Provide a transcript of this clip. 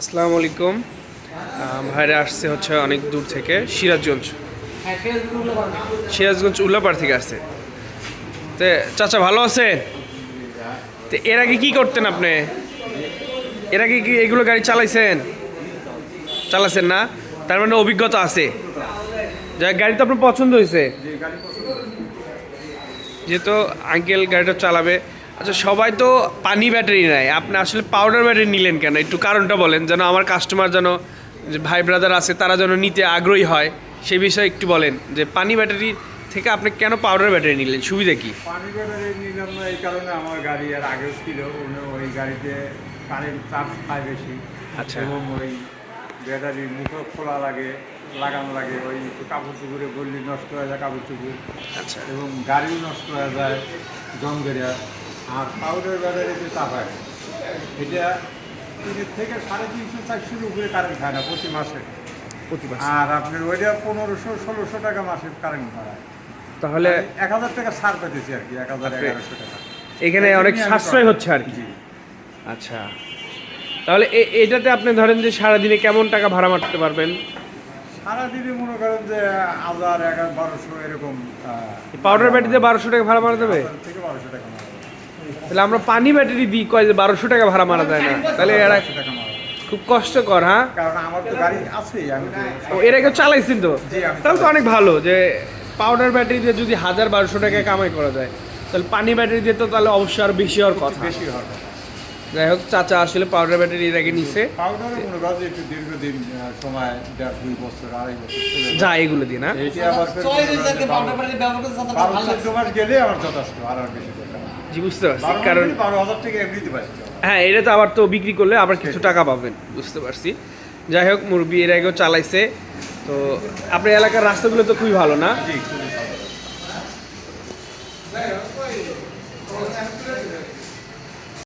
আসসালামু আলাইকুম। ভাইরা আসছে হচ্ছে অনেক দূর থেকে সিরাজগঞ্জ। সিরাজগঞ্জ উল্লাপাড় থেকে আসছে। তো চাচা ভালো আছেন? তো এর আগে কি করতেন আপনি? এর আগে কি এগুলো গাড়ি চালাইছেন? চালাছেন না? তার মানে অভিজ্ঞতা আছে। হোক, গাড়ি তো আপনার পছন্দ হয়েছে। যেহেতু আঙ্কেল গাড়িটা চালাবে আচ্ছা সবাই তো পানি ব্যাটারি নেয়। আপনি আসলে পাউডার ব্যাটারি নিলেন কেন? একটু কারণটা বলেন যেন আমার কাস্টমার যেন যে ভাই ব্রাদার আছে তারা যেন নিতে আগ্রহী হয় সে বিষয়ে একটু বলেন যে পানি ব্যাটারি থেকে আপনি কেন পাউডার ব্যাটারি নিলেন? সুবিধা কি? পানি ব্যাটারি নিলাম না এই কারণে আমার গাড়ি আর আগেও ছিল ওই গাড়িতে কারেন্ট চার্জ খায় বেশি। আচ্ছা। এবং ওই ব্যাটারির মুখও খোলা লাগে লাগানো লাগে ওই একটু কাপড় চুপুরে বললি নষ্ট হয়ে যায় কাপড় চুপুর আচ্ছা। এবং গাড়িও নষ্ট হয়ে যায় জঙ্গেরিয়া আর পাউডার ব্যাটারিতে তা হয় এটা তিনের থেকে সাড়ে তিনশো চারশোর উপরে কারেন্ট খায় না প্রতি মাসে। প্রতি মাসে। আর আপনার ওইটা পনেরোশো ষোলোশো টাকা মাসে কারেন্ট ভাড়ায় তাহলে এক হাজার টাকা সার পেতেছি আর কি এক হাজার এগারোশো টাকা। এখানে অনেক সাশ্রয় হচ্ছে আর কি। আচ্ছা। তাহলে এটাতে আপনি ধরেন যে সারাদিনে কেমন টাকা ভাড়া মারতে পারবেন? সারাদিনে মনে করেন যে হাজার এগারো বারোশো এরকম পাউডার ব্যাটারিতে বারোশো টাকা ভাড়া মারা যাবে থেকে বারোশো টাকা। তাহলে আমরা পানি ব্যাটারি দিই কয় যে বারোশো টাকা ভাড়া মারা যায় না। তাহলে এরা বারোশো টাকা মারা খুব কষ্টকর হ্যাঁ? কারণ আমার তো গাড়ি আছেই আমি তো ও এর আগে চালাইছেন তো? তাহলে তো অনেক ভালো যে পাউডার ব্যাটারি দিয়ে যদি হাজার বারোশো টাকা কামাই করা যায় তাহলে পানি ব্যাটারি দিয়ে তো তাহলে অবশ্যই আরও বেশি হওয়ার কথা। বেশি হবে যাই হোক চাচা আসলে পাউডার ব্যাটারি এর আগে নিছে। যে দুই এগুলো দিয়ে না? জি বুঝতে পারছি। কারণ পাচ্ছি। হ্যাঁ এটা তো আবার তো বিক্রি করলে আবার কিছু টাকা পাবেন বুঝতে পারছি। যাই হোক মুরগি এর আগেও চালাইছে। তো আপনার এলাকার রাস্তাগুলো তো খুবই ভালো না? জি খুবই ভালো।